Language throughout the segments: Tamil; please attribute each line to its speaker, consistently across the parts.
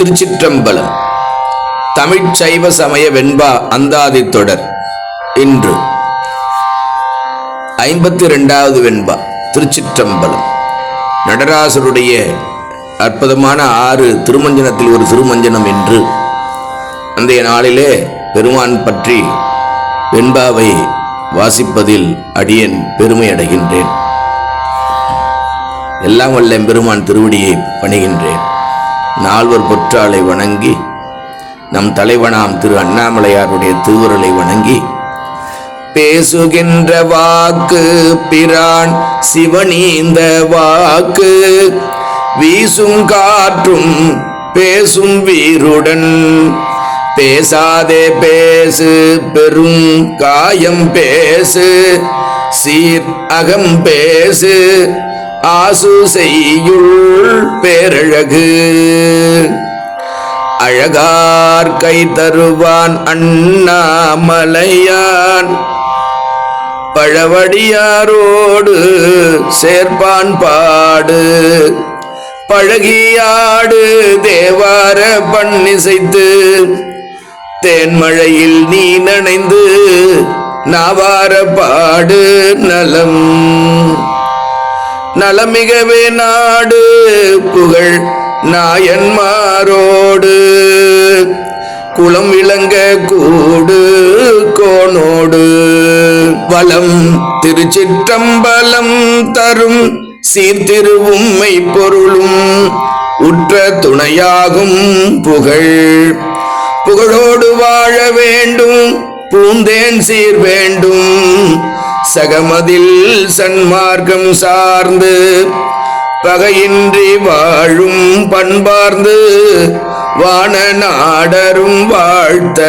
Speaker 1: திருச்சிற்றம்பலம். தமிழ்ச் சைவ சமய வெண்பா அந்தாதி தொடர். இன்று. ஐம்பத்தி ரெண்டாவது வெண்பா திருச்சிற்றம்பலம். நடராசருடைய அற்புதமான ஆறு திருமஞ்சனத்தில் ஒரு திருமஞ்சனம் என்று அந்தைய நாளிலே பெருமான் பற்றி வெண்பாவை வாசிப்பதில் அடியன் பெருமை அடைகின்றேன். எல்லாம் வல்ல பெருமான் திருவடியை பணிகின்றேன். நால்வர் பொற்றாளை வணங்கி நம் தலைவனாம் திரு அண்ணாமலையாருடைய திருவுரலை வணங்கி பேசுகின்ற வாக்கு பிரான் சிவனீந்த வாக்கு வீசும் காற்றும் பேசும் வீருடன் பேசாதே பேசு பெரும் காயம் பேசு சீர் அகம் பேசு ஆசு செய்யுள் பேரழகு. அழகார் கை தருவான் அண்ணாமலையான். பழவடியாரோடு சேர்ப்பான் பாடு. பழகியாடு தேவார பண்ணிசைத்து. தேன்மழையில் நீ நனைந்து நாவார பாடு நலம். நலமிகவே நாடு புகழ் நாயன்மாரோடு. குளம் விளங்க கூடு கோணோடு. வலம் திருச்சிற்றம்பலம் தரும் சீர்திருவும்மை பொருளும் உற்ற துணையாகும் புகழ். புகழோடு வாழ வேண்டும் பூந்தேன் சீர் வேண்டும். சகமதில் சன்மார்க்கம் சார்ந்து பகையின்றி வாழும் பண்பார்ந்து வான நாடரும் வாழ்த்த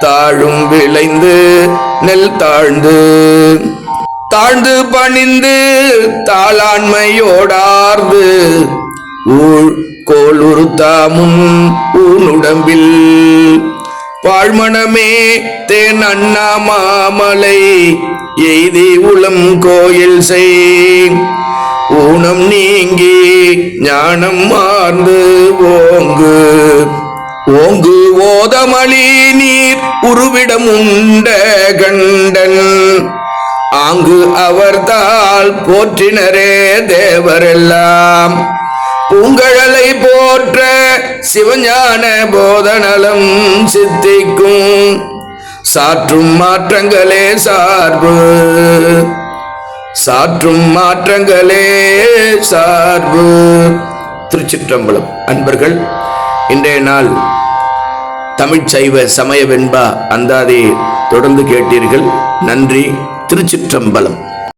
Speaker 1: தாழும் விளைந்து நெல் தாழ்ந்து. தாழ்ந்து பணிந்து தாளாண்மையோடார்ந்து ஊழ் கோளுருத்தாமும் ஊனுடம்பில். பாழ்மணமே தேன் அண்ணா மாமலை எய்தி உளம் கோயில் செய். ஊனம் நீங்கி ஞானம் மார்ந்து ஓங்கு. ஓங்கு ஓதமளி நீர் உருவிடம் உண்ட கண்டன். ஆங்கு அவர்தால் போற்றினரே தேவரெல்லாம். பூங்கழலை போற்ற சிவஞான போதநலம் சித்திக்கும். சாற்றும் மாற்றங்களே சார்பு. சாற்றும் மாற்றங்களே சார்பு. திருச்சிற்றம்பலம். அன்பர்கள் இன்றைய நாள் தமிழ்ச்சைவ சமய வெண்பா தொடர்ந்து கேட்டீர்கள். நன்றி திருச்சிற்றம்பலம்.